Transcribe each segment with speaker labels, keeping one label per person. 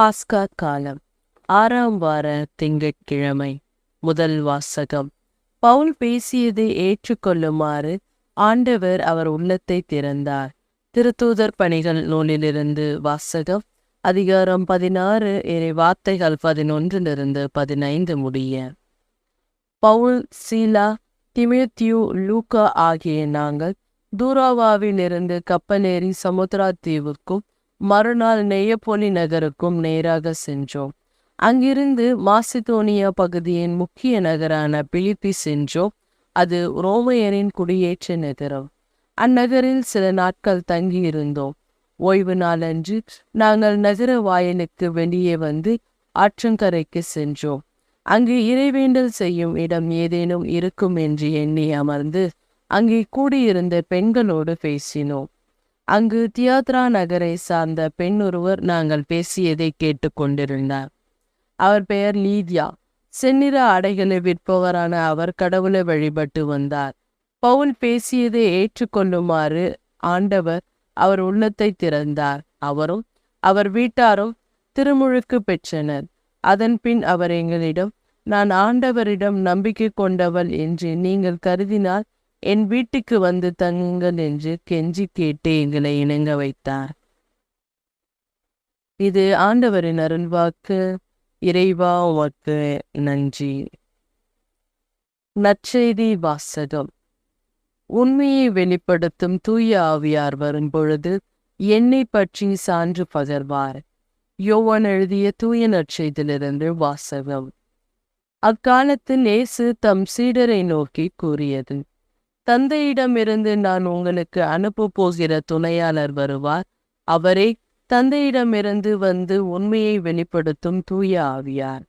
Speaker 1: பாஸ்கா காலம் ஆறாம் வார திங்கட்கிழமை முதல் வாசகம். பவுல் பேசியதை ஏற்றுக்கொள்ளுமாறு ஆண்டவர் அவர் உள்ளத்தை திறந்தார். திருத்தூதர் பணிகள் நூலிலிருந்து வாசகம் அதிகாரம் பதினாறு இறை வார்த்தைகள் பதினொன்றிலிருந்து பதினைந்து முடிய. பவுல் சீலா திமித்யூ லூக்கா ஆகிய நாங்கள் தூராவாவிலிருந்து கப்பலேறி சமுத்ரா தீவுக்கும் மறுநாள் நெய்யப்பொலி நகருக்கும் நேராக சென்றோம். அங்கிருந்து மாசிதோனியா பகுதியின் முக்கிய நகரான பிலிப்பி சென்றோம். அது ரோமையரின் குடியேற்ற நகரம். அந்நகரில் சில நாட்கள் தங்கியிருந்தோம். ஓய்வு நாளன்று நாங்கள் நகர வாயிலுக்கு வெளியே வந்து ஆற்றங்கரைக்கு சென்றோம். அங்கு இறைவேண்டல் செய்யும் இடம் ஏதேனும் இருக்கும் என்று எண்ணி அமர்ந்து அங்கே கூடியிருந்த பெண்களோடு பேசினோம். அங்கு தியாத்ரா நகரை சார்ந்த பெண் ஒருவர் நாங்கள் பேசியதை கேட்டுக்கொண்டிருந்தார் அவர் பெயர் லீதியா. செந்நிற ஆடைகளை விற்பவரான அவர் கடவுளை வழிபட்டு வந்தார். பவுல் பேசியதை ஏற்றுக்கொள்ளுமாறு ஆண்டவர் அவர் உள்ளத்தை திறந்தார். அவரும் அவர் வீட்டாரும் திருமுழுக்கு பெற்றனர். அதன் பின் அவர் எங்களிடம் நான் ஆண்டவரிடம் நம்பிக்கை கொண்டவள் என்று நீங்கள் கருதினால் என் வீட்டுக்கு வந்து தங்குங்கள் என்று கெஞ்சி கேட்டு எங்களை இணங்க வைத்தார். இது ஆண்டவரின் அருள்வாக்கு இறைவா உமக்கு நன்றி. நற்செய்தி வாசகம். உண்மையை வெளிப்படுத்தும் தூய ஆவியார் வரும் பொழுது என்னை பற்றி சான்று பகர்வார். யோவான் எழுதிய தூய நற்செய்திலிருந்து வாசகம். அக்காலத்தில் இயேசு தம் சீடரை நோக்கி கூறியது தந்தையிடமிருந்து நான் உங்களுக்கு அனுப்ப போகிற துணையாளர் வருவார். அவரே தந்தையிடமிருந்து வந்து உண்மையை வெளிப்படுத்தும் தூய ஆவியார்.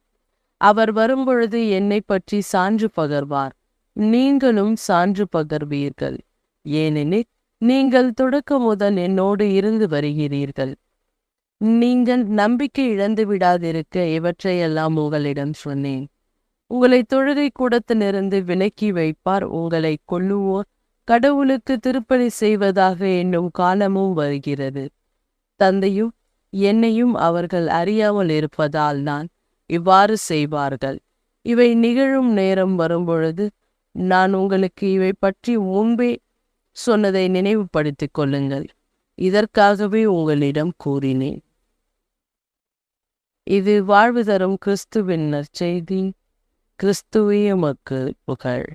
Speaker 1: அவர் வரும்பொழுது என்னை பற்றி சான்று பகர்வார். நீங்களும் சான்று பகர்வீர்கள். ஏனெனில் நீங்கள் தொடக்க முதல் என்னோடு இருந்து வருகிறீர்கள். நீங்கள் நம்பிக்கை இழந்து விடாதிருக்க இவற்றையெல்லாம் உங்களிடம் சொன்னேன். உங்களை தொழுகை கூடத்திலிருந்து விலக்கி வைப்பார். உங்களை கொல்லுவோர் கடவுளுக்கு திருப்பணி செய்வதாக என்னும் காலமும் வருகிறது. தந்தையும் என்னையும் அவர்கள் அறியாமல் இருப்பதால் நான் இவ்வாறு செய்வார்கள். இவை நிகழும் நேரம் வரும்பொழுது நான் உங்களுக்கு இவை பற்றி முன்பே சொன்னதை நினைவுபடுத்திக் கொள்ளுங்கள். இதற்காகவே உங்களிடம் கூறினேன். இது வாழ்வு தரும் கிறிஸ்துவின் நற்செய்தி. கிறிஸ்துவிய மக்கள் புகழ்